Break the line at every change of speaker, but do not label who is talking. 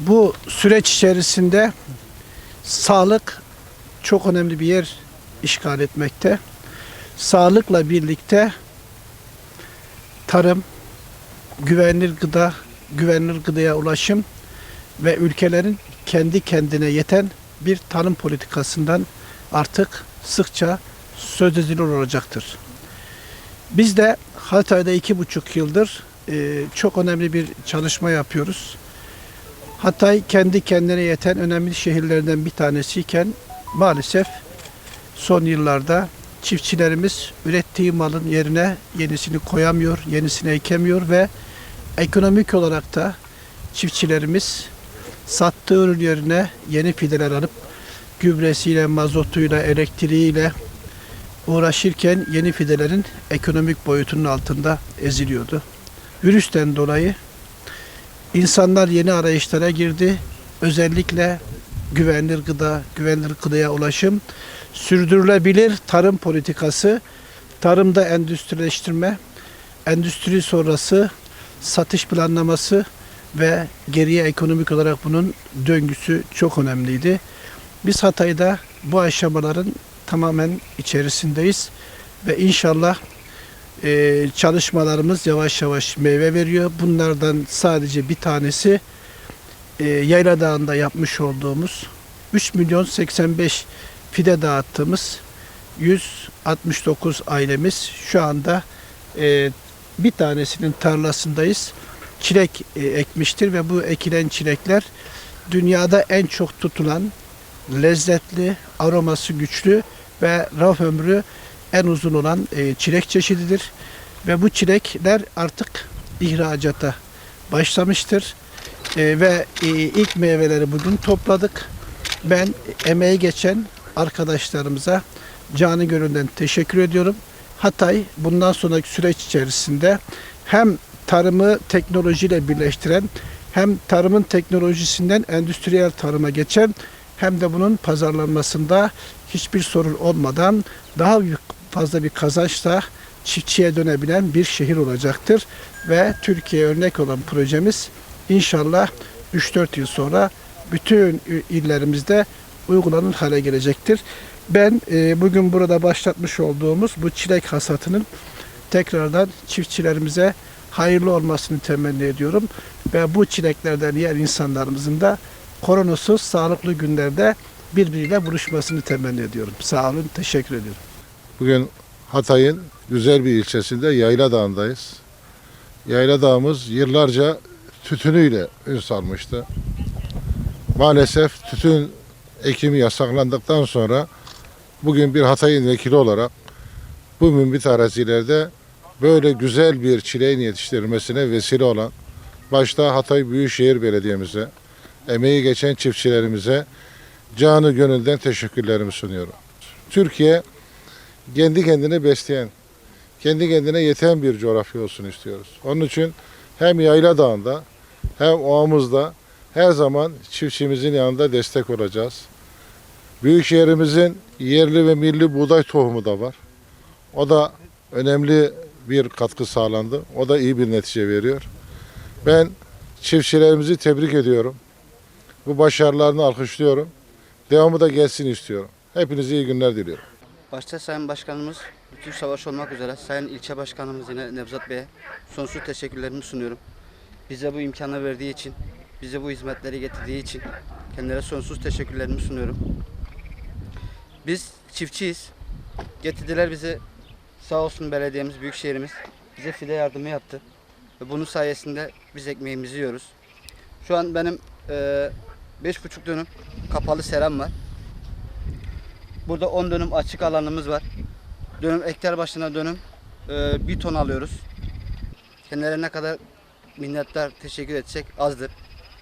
Bu süreç içerisinde sağlık çok önemli bir yer işgal etmekte. Sağlıkla birlikte tarım, güvenilir gıda, güvenilir gıdaya ulaşım ve ülkelerin kendi kendine yeten bir tarım politikasından artık sıkça söz edilir olacaktır. Biz de Hatay'da iki buçuk yıldır çok önemli bir çalışma yapıyoruz. Hatay kendi kendine yeten önemli şehirlerden bir tanesiyken maalesef son yıllarda çiftçilerimiz ürettiği malın yerine yenisini koyamıyor, yenisini ekemiyor ve ekonomik olarak da çiftçilerimiz sattığı ürün yerine yeni fideler alıp gübresiyle, mazotuyla, elektriğiyle uğraşırken yeni fidelerin ekonomik boyutunun altında eziliyordu. Virüsten dolayı insanlar yeni arayışlara girdi. Özellikle güvenilir gıda, güvenilir gıdaya ulaşım, sürdürülebilir tarım politikası, tarımda endüstrileştirme, endüstri sonrası satış planlaması ve geriye ekonomik olarak bunun döngüsü çok önemliydi. Biz Hatay'da bu aşamaların tamamen içerisindeyiz ve inşallah e, çalışmalarımız yavaş yavaş meyve veriyor. Bunlardan sadece bir tanesi e, Yayla Dağı'nda yapmış olduğumuz 3 milyon 85 fide dağıttığımız 169 ailemiz şu anda e, bir tanesinin tarlasındayız. Çilek e, ekmiştir ve bu ekilen çilekler dünyada en çok tutulan lezzetli, aroması güçlü ve raf ömrü en uzun olan e, çilek çeşididir. Ve bu çilekler artık ihracata başlamıştır. E, ve e, ilk meyveleri bugün topladık. Ben emeği geçen arkadaşlarımıza canı gönülden teşekkür ediyorum. Hatay bundan sonraki süreç içerisinde hem tarımı teknolojiyle birleştiren hem tarımın teknolojisinden endüstriyel tarıma geçen hem de bunun pazarlanmasında hiçbir sorun olmadan daha büyük fazla bir kazançla çiftçiye dönebilen bir şehir olacaktır. Ve Türkiye örnek olan projemiz inşallah 3-4 yıl sonra bütün illerimizde uygulanır hale gelecektir. Ben e, bugün burada başlatmış olduğumuz bu çilek hasatının tekrardan çiftçilerimize hayırlı olmasını temenni ediyorum. Ve bu çileklerden yiyen insanlarımızın da koronasız sağlıklı günlerde birbiriyle buluşmasını temenni ediyorum. Sağ olun, teşekkür ediyorum.
Bugün Hatay'ın güzel bir ilçesinde Yayla Dağı'ndayız. Yayla Dağımız yıllarca tütünüyle ün salmıştı. Maalesef tütün ekimi yasaklandıktan sonra bugün bir Hatay'ın vekili olarak bu mümbit arazilerde böyle güzel bir çileğin yetiştirilmesine vesile olan başta Hatay Büyükşehir Belediye'mize, emeği geçen çiftçilerimize canı gönülden teşekkürlerimi sunuyorum. Türkiye kendi kendine besleyen, kendi kendine yeten bir coğrafya olsun istiyoruz. Onun için hem Yayla Dağı'nda hem Oğamız'da her zaman çiftçimizin yanında destek olacağız. Büyükşehirimizin yerli ve milli buğday tohumu da var. O da önemli bir katkı sağlandı. O da iyi bir netice veriyor. Ben çiftçilerimizi tebrik ediyorum. Bu başarılarını alkışlıyorum. Devamı da gelsin istiyorum. Hepinize iyi günler diliyorum.
Başta Sayın Başkanımız, bütün savaş olmak üzere Sayın İlçe Başkanımız yine Nevzat Bey'e sonsuz teşekkürlerimi sunuyorum. Bize bu imkanı verdiği için, bize bu hizmetleri getirdiği için kendilerine sonsuz teşekkürlerimi sunuyorum. Biz çiftçiyiz. Getirdiler bizi sağ olsun belediyemiz, büyükşehirimiz bize fide yardımı yaptı. Ve bunun sayesinde biz ekmeğimizi yiyoruz. Şu an benim eee, beş buçuk dönüm kapalı seram var. Burada 10 dönüm açık alanımız var. Dönüm hektar başına dönüm e, bir ton alıyoruz. Kendilerine ne kadar minnettar teşekkür etsek azdır.